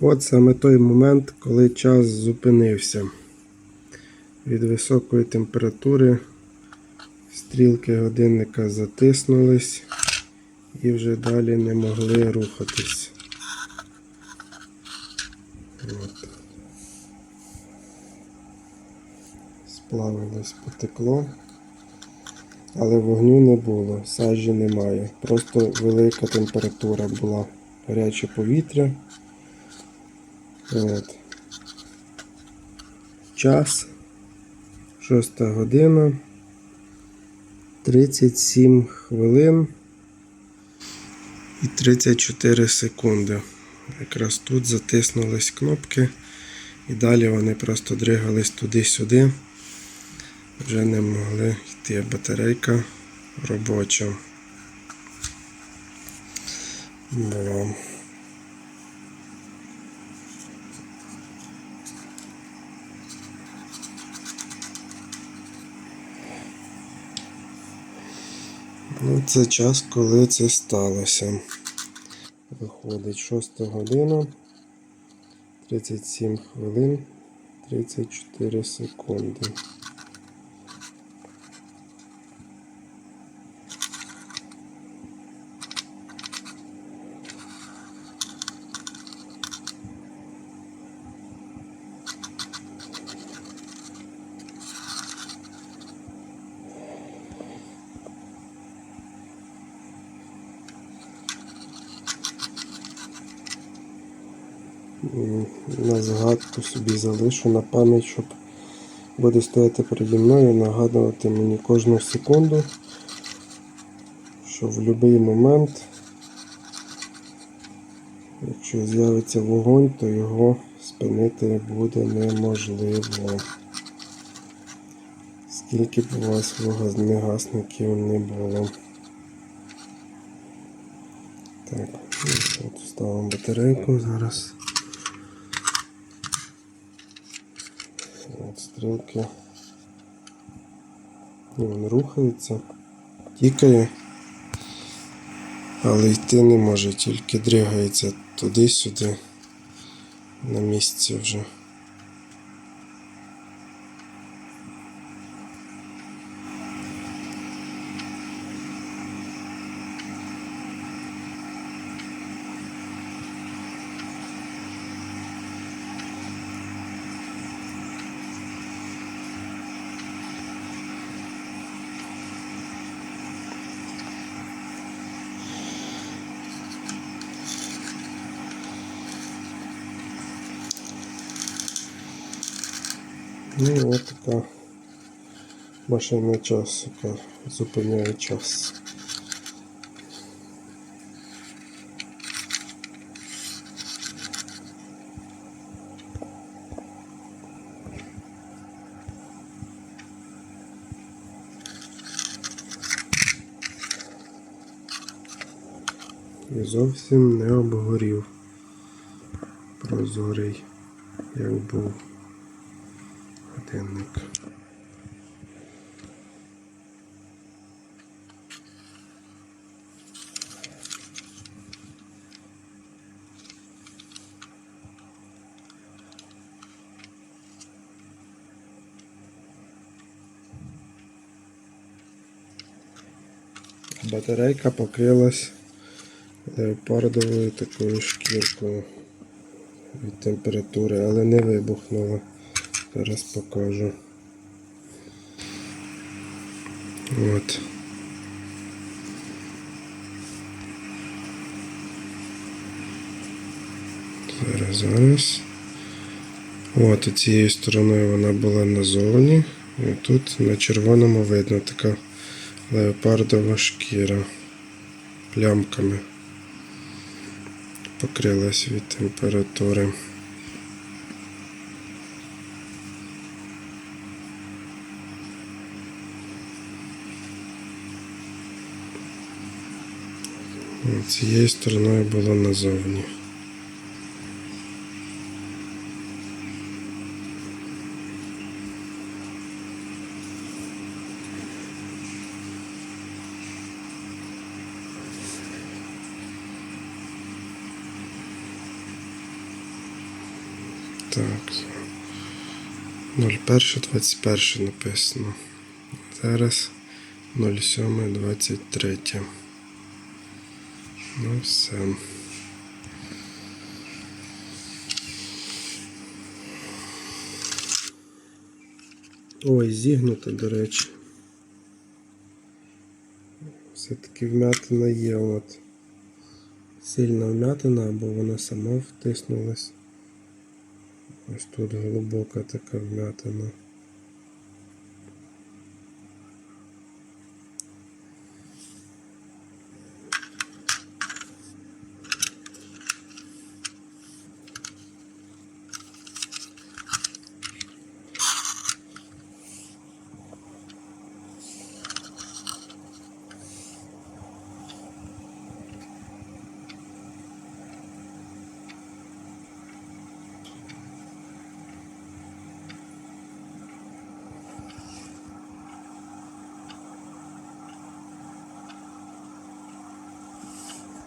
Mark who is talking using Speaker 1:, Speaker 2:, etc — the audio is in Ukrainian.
Speaker 1: От саме той момент, коли час зупинився. Від високої температури стрілки годинника затиснулись і вже далі не могли рухатись. От. Сплавилось, потекло. Але вогню не було, сажі немає. Просто велика температура була. Гаряче повітря. От. Час. 6 година. 37 хвилин і 34 секунди. Якраз тут затиснулись кнопки, і далі вони просто дригались туди-сюди. Вже не могли йти батарейка робоча. Була. Ну, це час, коли це сталося. Виходить 6 година, 37 хвилин, 34 секунди. На згадку собі залишу на пам'ять, щоб буде стояти переді мною, нагадувати мені кожну секунду, що в будь-який момент, якщо з'явиться вогонь, то його спинити буде неможливо. Скільки б у вас вогнегасників не було. Так, ну, от ставимо батарейку зараз. От стрілки. Він рухається, тікає, але йти не може, тільки дригається туди-сюди на місці вже. Ну, от така машина час, яка зупиняє час. І зовсім не обгорів. Прозорий, як був годинник. Батарейка покрилась леопардовою такою шкіркою від температури, але не вибухнула. Зараз покажу. От. Зараз, зараз. От, цією стороною вона була назовні. І тут на червоному видно така леопардова шкіра плямками покрилась від температури. Цією стороною було назовні. Так. 01.21 написано. Зараз 07.23. Ну все. Ой, зігнуто, до речі. Все-таки вмятина є, от. Сильна вмятина, або вона сама втиснулась. Ось тут глибока така вмятина.